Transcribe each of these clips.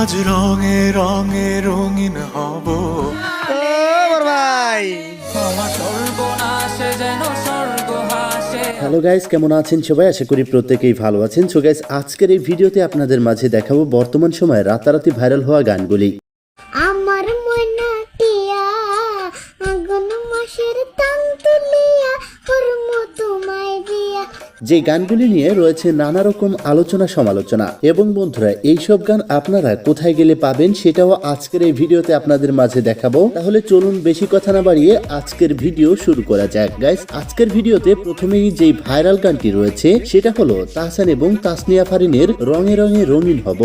আজ রঙে রঙে রঙিন হব। ভাই। হ্যালো গাইস কেমন আছেন সবাই? আশা করি প্রত্যেকেই ভালো আছেন। সো গাইস আজকের এই ভিডিওতে আপনাদের মাঝে দেখাবো বর্তমান সময়ে রাতারাতি ভাইরাল হওয়া গানগুলি। আমার ময়না টিয়া আগুন মাসের তাং যে গানগুলি নিয়ে রয়েছে নানা রকম আলোচনা সমালোচনা। এবং বন্ধুরা এইসব গান আপনারা কোথায় গেলে পাবেন সেটাও আজকের এই ভিডিওতে আপনাদের মাঝে দেখাবো। তাহলে চলুন বেশি কথা না বাড়িয়ে আজকের ভিডিও শুরু করা যাক। গাইস আজকের ভিডিওতে প্রথমেই যে ভাইরাল গানটি রয়েছে সেটা হলো তাহসান এবং তাসনিয়া ফারিনের রঙে রঙে রঙিন হব।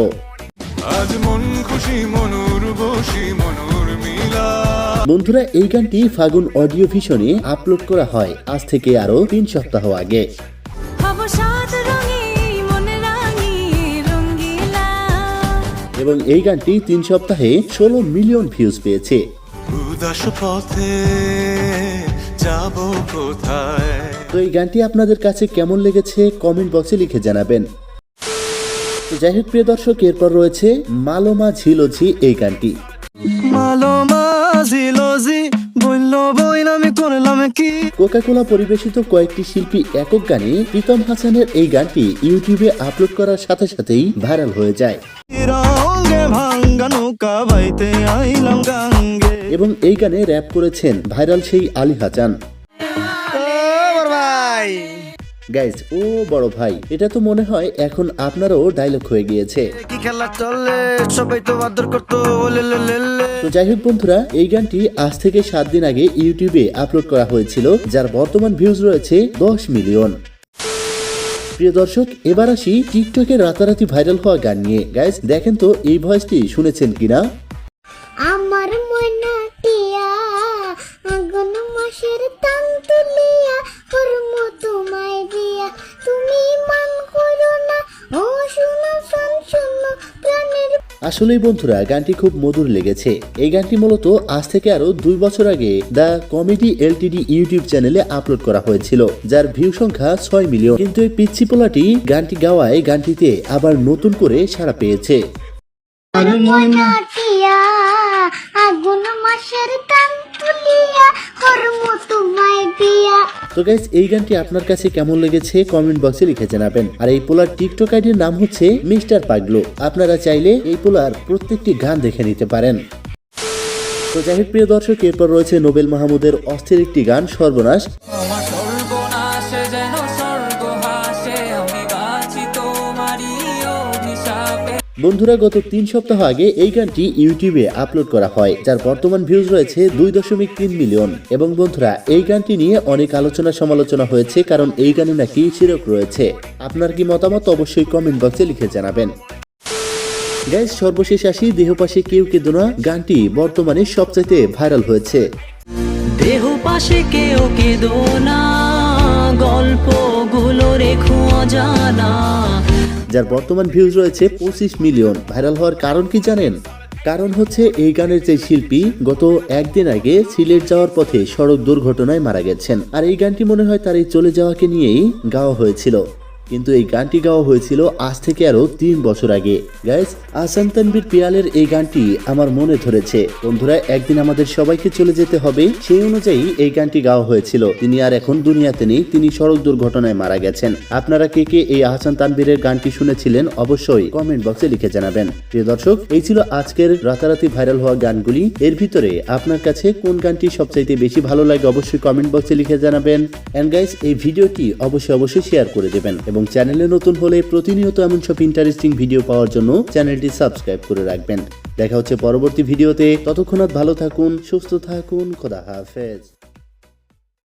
আজ মন খুশি মনুর বসি মনুর মিলা। বন্ধুরা এই গানটি ফাগুন অডিও ভিশনে আপলোড করা হয়। আজ থেকে আরও তিন সপ্তাহ আগে। এবং এই গানটি তিন সপ্তাহে ষোলো মিলিয়ন ভিউজ পেয়েছে। উদাস পথে যাব কোথায়? তো এই গানটি আপনাদের কাছে কেমন লেগেছে কমেন্ট বক্সে লিখে জানাবেন। যাই হোক প্রিয় দর্শক এরপর রয়েছে মালোমা ঝিলোঝি এই গানটি। মালোমা জিলোজি বলল আমি করলাম কি? কোকাকোলা পরিবেশিত কয়েকটি শিল্পী একক গানে প্রীতম হাসানের এই গানটি ইউটিউবে আপলোড করার সাথে সাথেই ভাইরাল হয়ে যায়। এবং এই গানে র্যাপ করেছেন ভাইরাল সেই আলী হাসান। গাইজ ও বড় ভাই এটা তো মনে হয় এখন আপনারও ডায়লগ হয়ে গিয়েছে। কি খেলা চলে সবাই তো যাই হোক বন্ধুরা এই গানটি আজ থেকে সাত দিন আগে ইউটিউবে আপলোড করা হয়েছিল যার বর্তমান ভিউজ রয়েছে দশ মিলিয়ন। প্রিয় দর্শক এবার আসি টিকটকে রাতারাতি ভাইরাল হওয়া গান নিয়ে। গাইজ দেখেন তো এই ভয়েসটি শুনেছেন কিনা? আমার ময়না টিয়া আগুন মাসের তাং তুলিয়া আসলেই বন্ধুরা, গানটি খুব মধুর লেগেছে। এই গানটি মূলত আজ থেকে আরও দুই বছর আগে দ্য কমেডি এলটিডি ইউটিউব চ্যানেলে আপলোড করা হয়েছিল, যার ভিউ সংখ্যা ছয় মিলিয়ন। কিন্তু এই পিচ্ছি পোলাটি গানটি গাওয়ায় গানটিতে আবার নতুন করে সাড়া পেয়েছে। আগুন তো গাইজ এই গানটি আপনার কাছে কেমন লেগেছে কমেন্ট বক্সে লিখে জানাবেন। আর এই পোলার টিকটক আইডির নাম হচ্ছে মিস্টার পাগলো। আপনারা চাইলে এই পোলার প্রত্যেকটি গান দেখে নিতে পারেন। তো যাই প্রিয় দর্শক, এরপর রয়েছে নোবেল মাহমুদের অস্থির একটি গান, সর্বনাশে। বন্ধুরা, গত তিন সপ্তাহ আগে এই গানটি ইউটিউবে আপলোড করা হয়, যার বর্তমান ভিউজ রয়েছে দুই দশমিক তিন মিলিয়ন। এবং বন্ধুরা, এই গানটি নিয়ে অনেক আলোচনা সমালোচনা হয়েছে, কারণ এই গানে নাকি শিরক রয়েছে। আপনার কি মতামত অবশ্যই কমেন্ট বক্সে লিখে জানাবেন। গ্যাস সর্বশেষ আসি দেহপাশে কেউ কেঁদো না, গানটি বর্তমানে সবচাইতে ভাইরাল হয়েছে। দেহ পাশে কেউ কেদো না, গল্পগুলো রেখো অজানা। যার বর্তমান ভিউজ রয়েছে পঁচিশ মিলিয়ন। ভাইরাল হওয়ার কারণ কি জানেন? কারণ হচ্ছে এই গানের যে শিল্পী গত একদিন আগে সিলেট যাওয়ার পথে সড়ক দুর্ঘটনায় মারা গেছেন। আর এই গানটি মনে হয় তার এই চলে যাওয়াকে নিয়েই গাওয়া হয়েছিল। কিন্তু এই গানটি গাওয়া হয়েছিল আজ থেকে আরও তিন বছর আগে। গাইস আসান তানবীর পিয়ালের এই গানটি আমার মনে ধরেছে। বন্ধুরা, একদিন আমাদের সবাইকে চলে যেতে হবে। সেই অনুযায়ী এই গানটি গাওয়া হয়েছিল। তিনি আর এখন দুনিয়াতে নেই। তিনি সড়ক দুর্ঘটনায় মারা গেছেন। আপনারা কে কে এই আহসান তানবীরের গানটি শুনেছিলেন অবশ্যই কমেন্ট বক্সে লিখে জানাবেন। প্রিয় দর্শক, এই ছিল আজকের রাতারাতি ভাইরাল হওয়া গানগুলি। এর ভিতরে আপনার কাছে কোন গানটি সবচাইতে বেশি ভালো লাগে অবশ্যই কমেন্ট বক্সে লিখে জানাবেন। এন্ড গাইস এই ভিডিওটি অবশ্যই অবশ্যই শেয়ার করে দেবেন। এবং চ্যানেলে নতুন হলে প্রতিনিয়ত এমন সব ইন্টারেস্টিং ভিডিও পাওয়ার জন্য চ্যানেলটি সাবস্ক্রাইব করে রাখবেন। দেখা হচ্ছে পরবর্তী ভিডিওতে ততক্ষণাৎ ভালো থাকুন, সুস্থ থাকুন, খোদা হাফেজ।